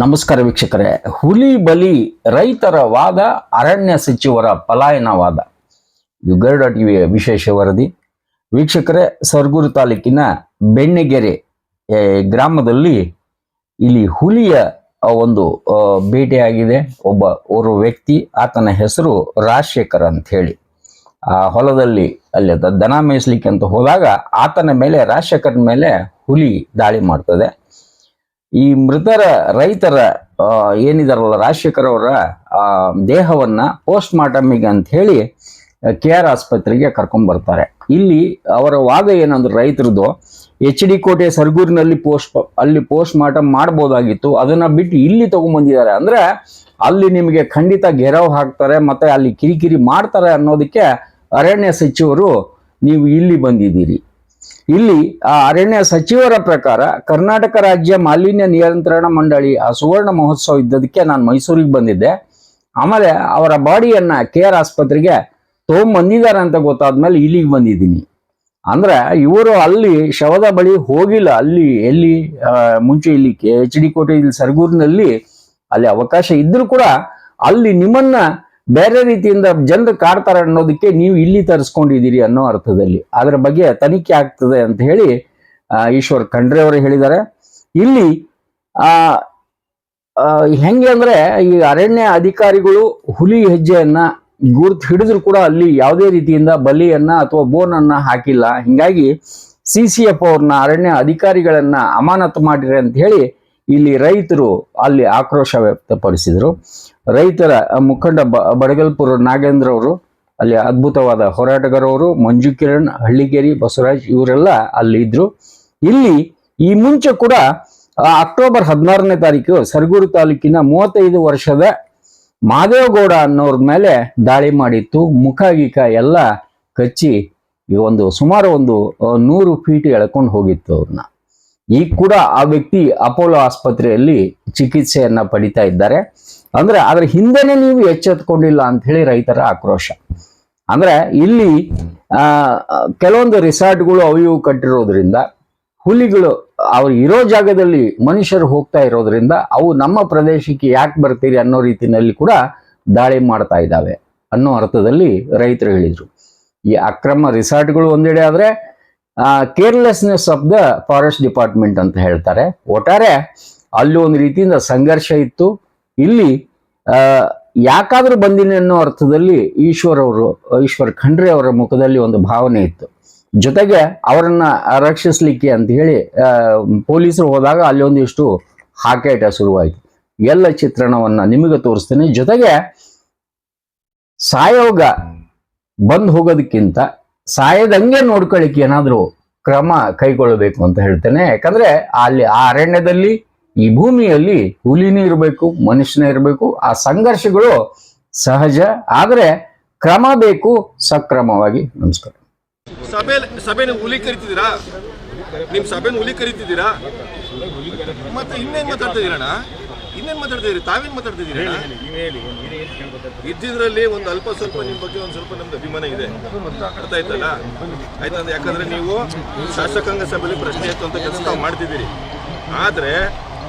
ನಮಸ್ಕಾರ ವೀಕ್ಷಕರೇ. ಹುಲಿ ಬಲಿ ರೈತರ ವಾದ, ಅರಣ್ಯ ಸಚಿವರ ಪಲಾಯನವಾದ ಇದು ಗರುಡ ಟಿವಿಯ ವಿಶೇಷ ವರದಿ. ವೀಕ್ಷಕರೇ, ಸರ್ಗೂರು ತಾಲೂಕಿನ ಬೆಣ್ಣೆಗೆರೆ ಗ್ರಾಮದಲ್ಲಿ ಇಲ್ಲಿ ಹುಲಿಯ ಒಂದು ಬೇಟೆಯಾಗಿದೆ. ಒಬ್ಬ ಓರ್ವ ವ್ಯಕ್ತಿ, ಆತನ ಹೆಸರು ರಾಜಶೇಖರ್ ಅಂತ ಹೇಳಿ. ಆ ಹೊಲದಲ್ಲಿ ಅಲ್ಲಿ ದನ ಮೇಯಿಸ್ಲಿಕ್ಕೆ ಅಂತ ಹೋದಾಗ ಆತನ ಮೇಲೆ, ರಾಜಶೇಖರ್ ಮೇಲೆ ಹುಲಿ ದಾಳಿ ಮಾಡ್ತದೆ. ಈ ಮೃತರ ರೈತರ ಏನಿದಾರಲ್ಲ, ರಾಜಶೇಖರ್ ಅವರ ದೇಹವನ್ನ ಪೋಸ್ಟ್ ಮಾರ್ಟಮಿಗೆ ಅಂತ ಹೇಳಿ ಕೆ ಆರ್ ಆಸ್ಪತ್ರೆಗೆ ಕರ್ಕೊಂಡ್ ಬರ್ತಾರೆ. ಇಲ್ಲಿ ಅವರ ವಾದ ಏನಂದ್ರೆ ರೈತರದು ಎಚ್ ಡಿ ಕೋಟೆ ಸರ್ಗೂರಿನಲ್ಲಿ ಪೋಸ್ಟ್, ಅಲ್ಲಿ ಪೋಸ್ಟ್ ಮಾರ್ಟಮ್ ಮಾಡ್ಬೋದಾಗಿತ್ತು, ಅದನ್ನ ಬಿಟ್ಟು ಇಲ್ಲಿ ತಗೊಂಡ್ಬಂದಿದ್ದಾರೆ ಅಂದ್ರೆ ಅಲ್ಲಿ ನಿಮಗೆ ಖಂಡಿತ ಗೆರವ್ ಹಾಕ್ತಾರೆ, ಮತ್ತೆ ಅಲ್ಲಿ ಕಿರಿಕಿರಿ ಮಾಡ್ತಾರೆ ಅನ್ನೋದಕ್ಕೆ ಅರಣ್ಯ ಸಚಿವರು ನೀವು ಇಲ್ಲಿ ಬಂದಿದ್ದೀರಿ. ಇಲ್ಲಿ ಆ ಅರಣ್ಯ ಸಚಿವರ ಪ್ರಕಾರ ಕರ್ನಾಟಕ ರಾಜ್ಯ ಮಾಲಿನ್ಯ ನಿಯಂತ್ರಣ ಮಂಡಳಿ ಆ ಸುವರ್ಣ ಮಹೋತ್ಸವ ಇದ್ದದಕ್ಕೆ ನಾನು ಮೈಸೂರಿಗೆ ಬಂದಿದ್ದೆ. ಆಮೇಲೆ ಅವರ ಬಾಡಿಯನ್ನ ಕೆ ಆರ್ ಆಸ್ಪತ್ರೆಗೆ ತೊಗೊಂಬಂದಿದ್ದಾರೆ ಅಂತ ಗೊತ್ತಾದ್ಮೇಲೆ ಇಲ್ಲಿಗೆ ಬಂದಿದ್ದೀನಿ. ಅಂದ್ರೆ ಇವರು ಅಲ್ಲಿ ಶವದ ಬಳಿ ಹೋಗಿಲ್ಲ. ಅಲ್ಲಿ ಎಲ್ಲಿ ಮುಂಚೆ ಇಲ್ಲಿ ಎಚ್ ಡಿ ಕೋಟೆ ಇಲ್ಲಿ ಸರ್ಗೂರಿನಲ್ಲಿ ಅಲ್ಲಿ ಅವಕಾಶ ಇದ್ರೂ ಕೂಡ ಅಲ್ಲಿ ನಿಮ್ಮನ್ನ ಬೇರೆ ರೀತಿಯಿಂದ ಜನರು ಕಾಡ್ತಾರೆ ಅನ್ನೋದಕ್ಕೆ ನೀವು ಇಲ್ಲಿ ತರಿಸ್ಕೊಂಡಿದ್ದೀರಿ ಅನ್ನೋ ಅರ್ಥದಲ್ಲಿ. ಅದರ ಬಗ್ಗೆ ತನಿಖೆ ಆಗ್ತದೆ ಅಂತ ಹೇಳಿ ಈಶ್ವರ್ ಖಂಡ್ರೆ ಅವರು ಹೇಳಿದ್ದಾರೆ. ಇಲ್ಲಿ, ಆ ಹೆಂಗೆ ಅಂದ್ರೆ ಈ ಅರಣ್ಯ ಅಧಿಕಾರಿಗಳು ಹುಲಿ ಹೆಜ್ಜೆಯನ್ನ ಗುರ್ತು ಹಿಡಿದ್ರು ಕೂಡ ಅಲ್ಲಿ ಯಾವುದೇ ರೀತಿಯಿಂದ ಬಲಿಯನ್ನ ಅಥವಾ ಬೋನ್ ಅನ್ನ ಹಾಕಿಲ್ಲ. ಹಿಂಗಾಗಿ ಸಿ ಸಿ ಎಫ್ ಅವ್ರನ್ನ, ಅರಣ್ಯ ಅಧಿಕಾರಿಗಳನ್ನ ಅಮಾನತು ಮಾಡಿರಿ ಅಂತ ಹೇಳಿ ಇಲ್ಲಿ ರೈತರು ಅಲ್ಲಿ ಆಕ್ರೋಶ ವ್ಯಕ್ತಪಡಿಸಿದರು. ರೈತರ ಮುಖಂಡ ಬಡಗಲ್ಪುರ ನಾಗೇಂದ್ರ ಅವರು, ಅಲ್ಲಿ ಅದ್ಭುತವಾದ ಹೋರಾಟಗಾರವರು ಮಂಜು ಕಿರಣ್ ಹಳ್ಳಿಗೇರಿ, ಬಸವರಾಜ್, ಇವರೆಲ್ಲ ಅಲ್ಲಿ ಇದ್ರು. ಇಲ್ಲಿ ಈ ಮುಂಚೆ ಕೂಡ ಅಕ್ಟೋಬರ್ ಹದಿನಾರನೇ ತಾರೀಕು ಸರಗೂರು ತಾಲೂಕಿನ ಮೂವತ್ತೈದು ವರ್ಷದ ಮಾದೇವಗೌಡ ಅನ್ನೋರ ಮೇಲೆ ದಾಳಿ ಮಾಡಿತ್ತು. ಮುಖ ಗೀಕ ಎಲ್ಲ ಕಚ್ಚಿ ಒಂದು ಸುಮಾರು ಒಂದು ನೂರು ಫೀಟ್ ಎಳ್ಕೊಂಡು ಹೋಗಿತ್ತು ಅವ್ರನ್ನ ಈಗ ಕೂಡ ಆ ವ್ಯಕ್ತಿ ಅಪೋಲೋ ಆಸ್ಪತ್ರೆಯಲ್ಲಿ ಚಿಕಿತ್ಸೆಯನ್ನ ಪಡಿತಾ ಇದ್ದಾರೆ. ಅಂದ್ರೆ ಅದ್ರ ಹಿಂದೆನೆ ನೀವು ಎಚ್ಚೆತ್ಕೊಂಡಿಲ್ಲ ಅಂತ ಹೇಳಿ ರೈತರ ಆಕ್ರೋಶ. ಅಂದ್ರೆ ಇಲ್ಲಿ, ಆ, ಕೆಲವೊಂದು ರಿಸಾರ್ಟ್ಗಳು ಅವು ಇವು ಕಟ್ಟಿರೋದ್ರಿಂದ, ಹುಲಿಗಳು ಅವ್ರು ಇರೋ ಜಾಗದಲ್ಲಿ ಮನುಷ್ಯರು ಹೋಗ್ತಾ ಇರೋದ್ರಿಂದ ಅವು ನಮ್ಮ ಪ್ರದೇಶಕ್ಕೆ ಯಾಕೆ ಬರ್ತೀರಿ ಅನ್ನೋ ರೀತಿಯಲ್ಲಿ ಕೂಡ ದಾಳಿ ಮಾಡ್ತಾ ಇದ್ದಾವೆ ಅನ್ನೋ ಅರ್ಥದಲ್ಲಿ ರೈತರು ಹೇಳಿದ್ರು. ಈ ಅಕ್ರಮ ರಿಸಾರ್ಟ್ಗಳು ಒಂದೆಡೆ ಆದ್ರೆ carelessness of the forest department ಅಂತ ಹೇಳ್ತಾರೆ. ಒಟ್ಟಾರೆ ಅಲ್ಲಿ ಒಂದು ರೀತಿಯಿಂದ ಸಂಘರ್ಷ ಇತ್ತು. ಇಲ್ಲಿ ಯಾಕಾದರೂ ಬಂದಿನಿ ಅನ್ನೋ ಅರ್ಥದಲ್ಲಿ ಈಶ್ವರ್ ಅವರು, ಈಶ್ವರ್ ಖಂಡ್ರೆ ಅವರ ಮುಖದಲ್ಲಿ ಒಂದು ಭಾವನೆ ಇತ್ತು. ಜೊತೆಗೆ ಅವರನ್ನ ರಕ್ಷಿಸ್ಲಿಕ್ಕೆ ಅಂತ ಹೇಳಿ ಪೊಲೀಸರು ಹೋದಾಗ ಅಲ್ಲಿ ಒಂದಿಷ್ಟು ಹಾಕೇಟ ಶುರುವಾಯಿತು. ಎಲ್ಲ ಚಿತ್ರಣವನ್ನ ನಿಮಗೆ ತೋರಿಸ್ತೇನೆ. ಜೊತೆಗೆ ಸಾಯೋಗ ಬಂದ್ ಹೋಗೋದಕ್ಕಿಂತ ಸಾಯದಂಗೆ ನೋಡ್ಕೊಳ್ಳಿಕ್ಕೆ ಏನಾದರೂ ಕ್ರಮ ಕೈಗೊಳ್ಳಬೇಕು ಅಂತ ಹೇಳ್ತೇನೆ. ಯಾಕಂದ್ರೆ ಅಲ್ಲಿ ಆ ಅರಣ್ಯದಲ್ಲಿ ಈ ಭೂಮಿಯಲ್ಲಿ ಹುಲಿನೇ ಇರಬೇಕು ಮನುಷ್ಯನೇ ಇರಬೇಕು ಆ ಸಂಘರ್ಷಗಳು ಸಹಜ ಆದರೆ ಕ್ರಮ ಬೇಕು ಸಕ್ರಮವಾಗಿ ನಮಸ್ಕಾರ. ಸಭೆ ಸಭೆನ ಹುಲಿ ಕರಿತಿದ್ದೀರಾ? ನಿಮ್ ಸಭೆನ ಹುಲಿ ಕರಿತಿದ್ದೀರಾ? ಮತ್ತೆ ಇನ್ನೇನ್ ಮಾತಾಡ್ತಿದ್ದೀರಣ್ಣ? ಇನ್ನೇನ್ ಮಾತಾಡ್ತಿದ್ದೀರಿ? ತಾವೇನ್ ಮಾತಾಡ್ತಿದ್ದೀರಣ್ಣ? ಇದ್ದಿದ್ರಲ್ಲಿ ಒಂದು ಅಲ್ಪ ಸ್ವಲ್ಪ ನಿಮ್ ಬಗ್ಗೆ ಒಂದ್ ಸ್ವಲ್ಪ ನಮ್ದು ಅಭಿಮಾನ ಇದೆ. ಅರ್ಥ ಆಯ್ತಲ್ಲ? ಆಯ್ತಂದ್ರೆ ಯಾಕಂದ್ರೆ ನೀವು ಶಾಸಕಾಂಗ ಸಭೆಯಲ್ಲಿ ಪ್ರಶ್ನೆ ಎತ್ತುವಂತ ಕೆಲಸ ತಾವು ಮಾಡ್ತಿದ್ದೀರಿ. ಆದ್ರೆ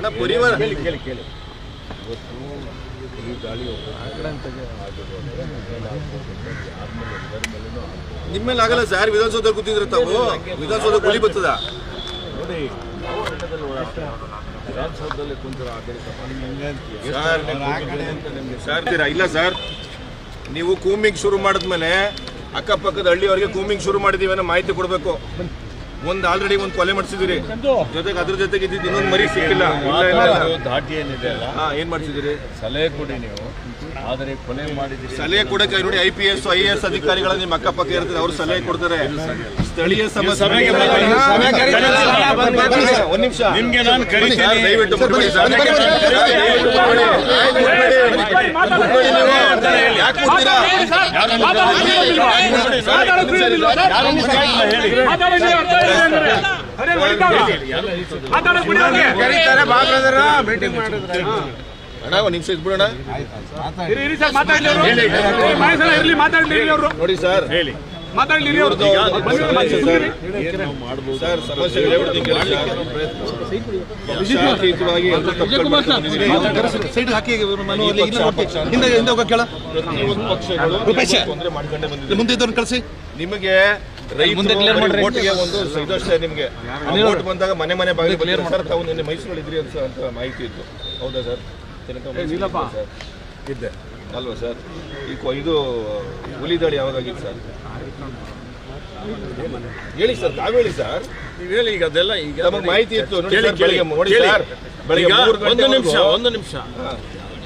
ಅಣ್ಣ ಪರಿವಾರ. ನಿಮ್ಮೇಲೆ ಆಗಲ್ಲ ಸರ್ ವಿಧಾನಸೌಧ ಕೂತಿದ್ರೆ ತಾವು? ವಿಧಾನಸೌಧ ಕುಲಿ ಬರ್ತದ? ಸರ್ ಇಲ್ಲ ಸರ್ ನೀವು ಕೂಮಿಂಗ್ ಶುರು ಮಾಡಿದ್ಮೇಲೆ ಅಕ್ಕಪಕ್ಕದ ಹಳ್ಳಿಯವರಿಗೆ ಕೂಮಿಂಗ್ ಶುರು ಮಾಡಿದೀವಿ ಅನ್ನೋ ಮಾಹಿತಿ ಕೊಡಬೇಕು. ಒಂದ್ ಆಲ್ರೆಡಿ ಒಂದ್ ಕೊಲೆ ಮಾಡಿಸಿದಿರಿ ಜೊತೆಗೆ ಅದ್ರ ಜೊತೆಗೆ ಇದ್ದಿದ್ದು ಇನ್ನೊಂದು ಮರಿ ಸಿಕ್ಕಿಲ್ಲ. ಧಾಟಿ ಏನಿದೆ ಅಲ್ಲ? ಏನ್ ಮಾಡ್ಸಿದಿರಿ ಸಲಹೆ ಕೊಡಿ ನೀವು. ಆದರೆ ಕೊಲೆ ಮಾಡಿದ್ದೀರಿ. ಸಲಹೆ ಕೊಡಕ್ಕೆ ನೋಡಿ I P S I S ಅಧಿಕಾರಿಗಳ ನಿಮ್ಮ ಅಕ್ಕಪಕ್ಕ ಇರ್ತದೆ ಅವ್ರು ಸಲಹೆ ಕೊಡ್ತಾರೆ. ಸ್ಥಳೀಯ ಸಮಸ್ಯೆ. ಒಂದ್ ನಿಮಿಷ. ನಿಮ್ಗೆ ನಾನು ಕರಿತೀನಿ. ದಯವಿಟ್ಟು ಮುಟ್ಬೇಡಿ ನೀವು. ಯಾಕೆ ಮುಟ್ತೀರಾ? ಮಾತಾಡ್ಲಿ ಅವರು ನಿಮಿಷ ನೋಡಿ ಸರ್ ಹೇಳಿ ಮಾತಾಡ್ಲಿ ಅವರು ಸರ್ ಸಮಸ್ಯೆ ಪಕ್ಷಗಳು ತೊಂದ್ರೆ ಮಾಡ್ಕೊಂಡೇ ಬಂದಿದೆ ಮುಂದೆ ಇದ್ದವ್ರನ್ನ ಕಳಿಸಿ ನಿಮಗೆ ರೈತರು ಓಟಿಗೆ ಒಂದು ಇದಷ್ಟೇ ನಿಮಗೆ. ಓಟ್ ಬಂದಾಗ ಮನೆ ಮನೆ ಬಾಗಿಲು ಕ್ಲಿಯರ್ ಸರ್ ತಾವು ನಿನ್ನೆ ಮೈಸೂರಲ್ಲಿ ಇದ್ರಿ ಅಂತ ಮಾಹಿತಿ ಇತ್ತು. ಹೌದಾ ಸರ್? ಇದ್ದೆ. ಅಲ್ವಾ ಸರ್? ಈ ಕೊ- ಇದು ಹುಲಿ ದಾಳಿ ಯಾವಾಗಾಗಿತ್ತು ಸರ್? ಹೇಳಿ ಸರ್ ತಾವು ಹೇಳಿ ಸರ್. ನೀವು ಹೇಳಿ ಈಗ ಅದೆಲ್ಲ ಈಗ ನಮಗೆ ಮಾಹಿತಿ ಇತ್ತು ನೋಡಿ ಸರ್, ಬೆಳಿಗ್ಗೆ ನೋಡಿ ಸರ್. ಬೆಳಿಗ್ಗೆ ಒಂದು ನಿಮಿಷ ಒಂದು ನಿಮಿಷ.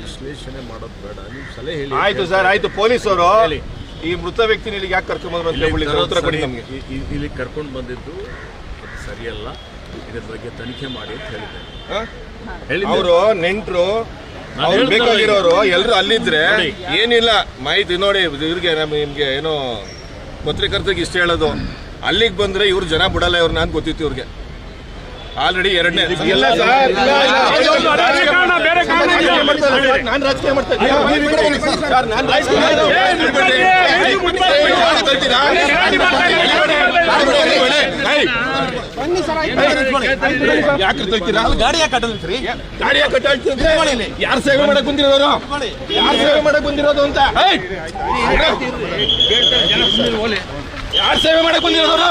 ವಿಶ್ಲೇಷಣೆ ಮಾಡೋದು ಬೇಡ. ನೀವು ಸಲಹೆ ಹೇಳಿ. ಆಯ್ತು ಸರ್ ಆಯ್ತು. ಪೊಲೀಸರು. ಈ ಮೃತ ವ್ಯಕ್ತಿನ ಇಲ್ಲಿಗೆ ಯಾಕೆ ಕರ್ಕೊಂಡ್ ಬಂದ್ರು ಅಂತ ಇಲ್ಲಿ ಕರ್ಕೊಂಡು ಬಂದಿದ್ದು ಸರಿಯಲ್ಲ ಇದ್ರ ಬಗ್ಗೆ ತನಿಖೆ ಮಾಡಿ ಅಂತ ಹೇಳಿದ್ದಾರೆ ಹೇಳಿದ್ದೆ. ಅವರು ನೆಂಟ್ರು ನಾನು ಅವ್ರು ಬೇಕಾಗಿರೋರು ಎಲ್ಲರೂ ಅಲ್ಲಿದ್ರೆ. ಏನಿಲ್ಲ ಮಾಹಿತಿ ನೋಡಿ ಇವ್ರಿಗೆ ನಮ್ಗೆ ನಿಮ್ಗೆ ಏನೋ ಪತ್ರಕರ್ತರಿಗೆ ಇಷ್ಟ ಹೇಳೋದು. ಅಲ್ಲಿಗೆ ಬಂದ್ರೆ ಇವ್ರು ಜನ ಬಿಡಲ್ಲ ಇವ್ರನ್ನ ಅಂತ ಗೊತ್ತಿತ್ತು ಇವ್ರಿಗೆ. ಆಲ್ರೆಡಿ ಎರಡನೇ ಇಲ್ಲ ಸರ್ ನಾನು ರಾಜಕೀಯ ಮಾಡ್ತಾ ಇದ್ದೀನಿ. ಸರ್, ನಾನ್ ರಾಜಕೀಯ ಯಾಕೆ ತಳ್ತೀರಾ ಗಾಡಿ ಯಾಕೆ ಕಟ್ಟದ್ರಿ ಗಾಡಿ ಯಾಕೆ ಕಟ್ಟಾಳ್ತಿದ್ರೆ ಯಾರು ಸೇವೆ ಮಾಡಕ್ ಬಂದಿರೋರು ಯಾರು ಸೇವೆ ಮಾಡಕ್ ಬಂದಿರೋದು ಅಂತ ಯಾರು ಸೇವೆ ಮಾಡಕ್ ಬಂದಿರೋರು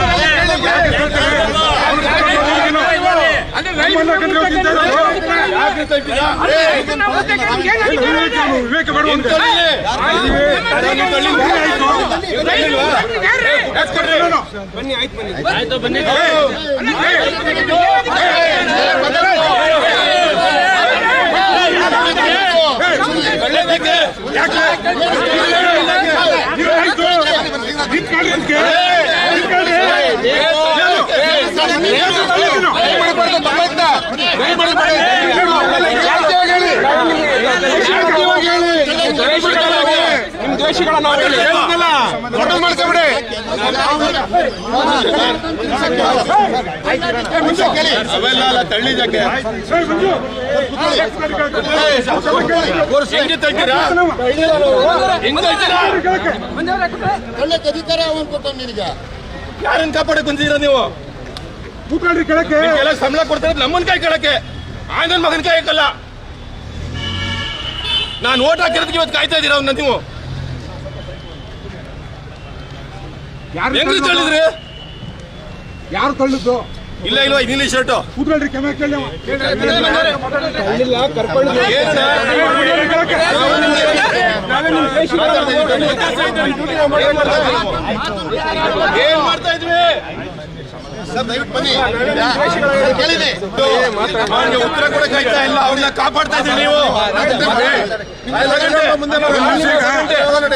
ಕಳಿಸಲ್ಲ? ಯಾಕ್ ಕಳಿಸಲ್ಲ? ನಿಮ್ಗೆ ಸಂಬಳ ಕೊಡ್ತಿರೋದು ಯಾಕೆ? ಅಧಿಕಾರ ಅವನು ಯಾರನ್ನ ನೀವು? ಕೂತ್ಕೊಳ್ರಿ ಕೆಳಕ್ಕೆ ಸಂಬಳ ಕೊಡ್ತಾರೆ, ನಮ್ಮನ್ ಕೈ ಕೇಳಕ್ಕೆ. ಆಂಗನ್ ಮಗನ್ ಕೈ ಹಾಕಲ್ಲ ನಾನು ಓಟ್ ಹಾಕಿರೋದಕ್ಕೆ ಇವತ್ತು ಕಾಯ್ತಾ ಇದ್ದೀರಾ ಅವನ್ನ ನೀವು? ಯಾರು ಹೆಂಗ್ ತಳ್ಳಿದ್ರಿ ಯಾರು ತಳ್ಳಿದ್ದು ಇಲ್ಲ ಇಲ್ವಾ ಇಂಗ್ಲಿಷ್ ಶರ್ಟು. ಕೂತ್ಕೊಳ್ರಿ ಕೆಮ್ಮೆ ಕೇಳಿ. ಏನ್ ಮಾಡ್ತಾ ಇದ್ವಿ ಸರ್ ದಯವಿಟ್ಟು ಬನ್ನಿ. ಕೇಳಿದೆ. ಅವ್ನಿಗೆ ಉತ್ತರ ಕೂಡ ಕೈತಾ ಇಲ್ಲ. ಅವ್ರನ್ನ ಕಾಪಾಡ್ತಾ ಇದ್ರಿ ನೀವು.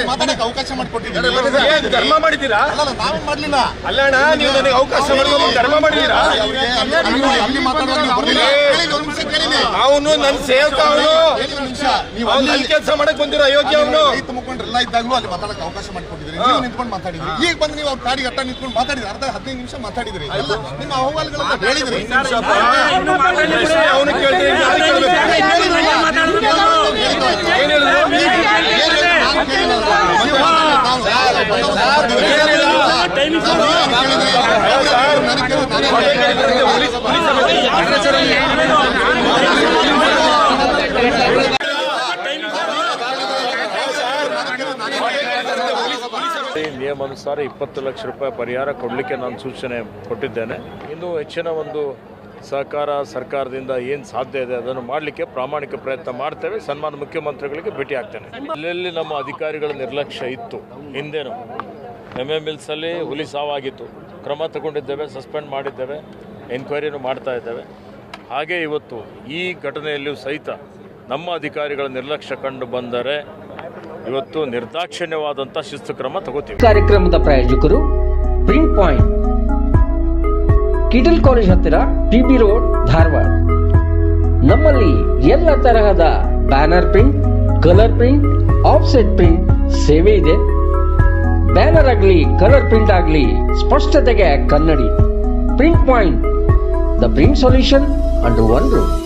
ಮಾತಾಡಕ್ಕೆ ಅವಕಾಶ ಮಾಡಿಕೊಟ್ಟಿದ್ದೀರಿ. ಧರ್ಮ ಮಾಡಿದ್ದೀರಾ? ಅಲ್ಲ ನಾವು ಮಾಡ್ಲಿಲ್ಲ. ಅಲ್ಲಣ್ಣ ನೀವು ನನಗೆ ಅವಕಾಶ ಮಾಡ್ಕೊಂಡು ಧರ್ಮ ಮಾಡಿದ್ದೀರಾ? ಅಲ್ಲಿ-. ಅವನು ನನ್ನ ಸೇವಕ ಅವನು. ನೀವು ಅಲ್ಲಿ ಕೆಲಸ ಮಾಡಕ್ ಬಂದಿರೋ ಅಯೋಗ್ಯ ಅವನು. ರೈತ ಮುಖಂಡರೆಲ್ಲ ಇದ್ದಾಗಲೂ ಅಲ್ಲಿ ಮಾತಾಡಕ್ಕೆ ಅವಕಾಶ ಮಾಡಿಕೊಟ್ಟಿದ್ರಿ ನೀವು ನಿಂತ್ಕೊಂಡು ಮಾತಾಡಿದ್ರಿ ಈಗ ಬಂದು ನೀವು ಅವ್ರ ಗಾಡಿ ಅಟ್ಟ ನಿಂತ್ಕೊಂಡು ಮಾತಾಡಿದ್ರಿ ಅರ್ಧ ಹದಿನೈದು ನಿಮಿಷ ಮಾತಾಡಿದ್ರಿ ಎಲ್ಲ ನಿಮ್ಮ ಅಹವಾಲುಗಳನ್ನ ಹೇಳಿದ್ರಿ ಅವನು ಕೇಳಿದ್ರೆ ನಾನು ಕೇಳ್ಬೇಕು. ಏನ್ ಹೇಳಿದ್ರು? ನಾನು ಕೇಳಿಲ್ಲ. ಈ ನಿಯಮಾನುಸಾರ ಇಪ್ಪತ್ತು ಲಕ್ಷ ರೂಪಾಯಿ ಪರಿಹಾರ ಕೊಡಲಿಕ್ಕೆ ನಾನು ಸೂಚನೆ ಕೊಟ್ಟಿದ್ದೇನೆ. ಇನ್ನು ಹೆಚ್ಚಿನ ಒಂದು ಸಹಕಾರ ಸರ್ಕಾರದಿಂದ ಏನು ಸಾಧ್ಯ ಇದೆ ಅದನ್ನು ಮಾಡಲಿಕ್ಕೆ ಪ್ರಾಮಾಣಿಕ ಪ್ರಯತ್ನ ಮಾಡ್ತೇವೆ. ಸನ್ಮಾನ ಮುಖ್ಯಮಂತ್ರಿಗಳಿಗೆ ಭೇಟಿ ಆಗ್ತೇನೆ. ಇಲ್ಲೆಲ್ಲಿ ನಮ್ಮ ಅಧಿಕಾರಿಗಳ ನಿರ್ಲಕ್ಷ್ಯ ಇತ್ತು. ಹಿಂದೇನು ಎಂ ಎಂ ಎಲ್ಸಲ್ಲಿ ಹುಲಿ ಸಾವಾಗಿತ್ತು. ಕ್ರಮ ತಗೊಂಡಿದ್ದೇವೆ, ಸಸ್ಪೆಂಡ್ ಮಾಡಿದ್ದೇವೆ, ಎನ್ಕ್ವೈರಿನೂ ಮಾಡ್ತಾ ಇದ್ದೇವೆ. ಹಾಗೆ ಇವತ್ತು ಈ ಘಟನೆಯಲ್ಲಿಯೂ ಸಹಿತ ನಮ್ಮ ಅಧಿಕಾರಿಗಳ ನಿರ್ಲಕ್ಷ್ಯ ಕಂಡು ಬಂದರೆ ಇವತ್ತು ನಿರ್ದಾಕ್ಷಿಣ್ಯವಾದಂಥ ಶಿಸ್ತು ಕ್ರಮ ತಗೋತೀವಿ. ಕಾರ್ಯಕ್ರಮದ ಪ್ರಾಯೋಜಕರು ಪ್ರಿಂಟ್ ಪಾಯಿಂಟ್ ಕಿಟಲ್ ಕಾಲೇಜ್ ಹತ್ತಿರ ಟಿಬಿ ರೋಡ್ ಧಾರವಾಡ. ನಮ್ಮಲ್ಲಿ ಎಲ್ಲ ತರಹದ banner print colour print offset print ಸೇವೆ ಇದೆ. ಬ್ಯಾನರ್ ಆಗಲಿ ಕಲರ್ ಪ್ರಿಂಟ್ ಆಗಲಿ ಸ್ಪಷ್ಟತೆಗೆ ಕನ್ನಡಿ. Print point the print solution under one room